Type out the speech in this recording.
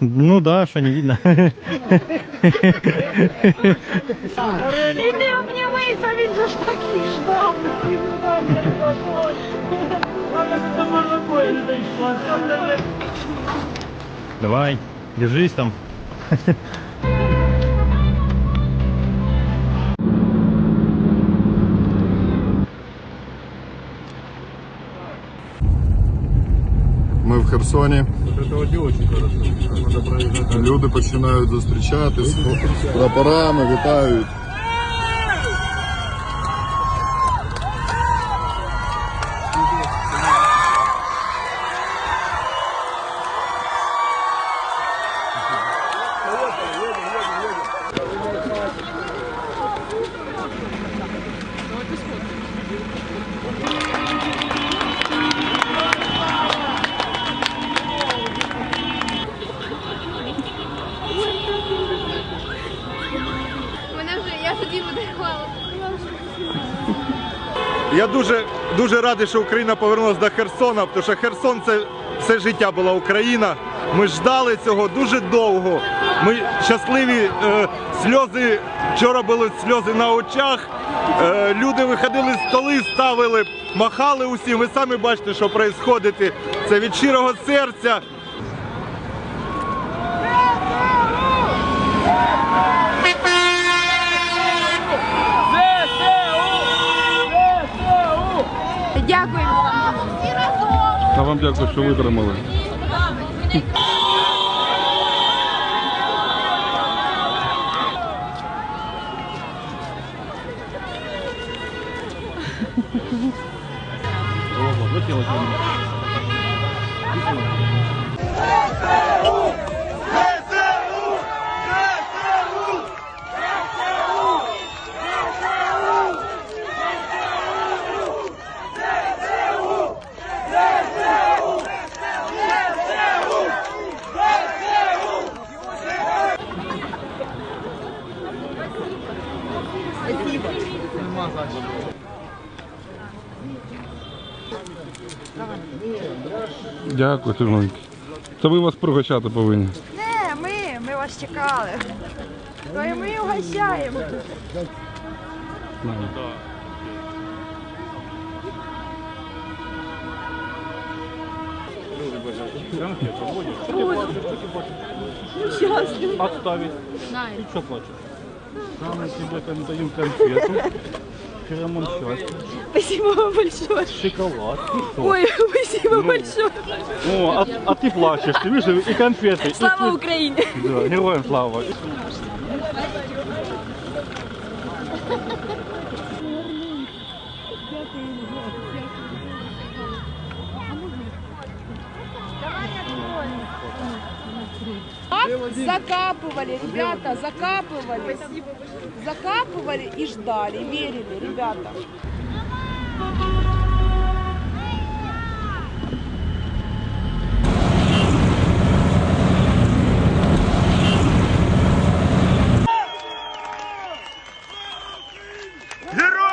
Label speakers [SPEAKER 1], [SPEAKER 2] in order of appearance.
[SPEAKER 1] Ну да, что не видно.
[SPEAKER 2] Іди обнимайся, він же ж такий ждав.
[SPEAKER 1] Давай, держись там.
[SPEAKER 3] Херсоні. Люди починають зустрічатись прапорами, вітають.
[SPEAKER 4] Я
[SPEAKER 5] дуже дуже радий, що Україна повернулася до Херсона, тому що Херсон це все життя була Україна. Ми ждали цього дуже довго. Ми щасливі е, сльози. Вчора були сльози на очах. Е, люди виходили з столи, ставили, махали усім. Ви самі бачите, що відбувається. Це від щирого серця.
[SPEAKER 4] Дякуємо вам. Всі.
[SPEAKER 3] А вам дякую, що витримали. Дякую, Тимоньки. Це ви вас пригощати повинні.
[SPEAKER 2] Не, ми, ми вас чекали. То і ми угощаємо.
[SPEAKER 6] Отставить. И что плачешь? Нам тебе там дают конфету. Феромон счастья.
[SPEAKER 2] Спасибо вам большое.
[SPEAKER 6] Шоколад.
[SPEAKER 2] Ой, спасибо большое.
[SPEAKER 6] О, а, а ты плачешь, ты видишь, и конфеты. и
[SPEAKER 2] Слава
[SPEAKER 6] ты-
[SPEAKER 2] Україні!
[SPEAKER 6] Да, героям слава.
[SPEAKER 2] Закапывали, ребята, закапывали. Закапывали и ждали, верили, ребята.
[SPEAKER 5] Героям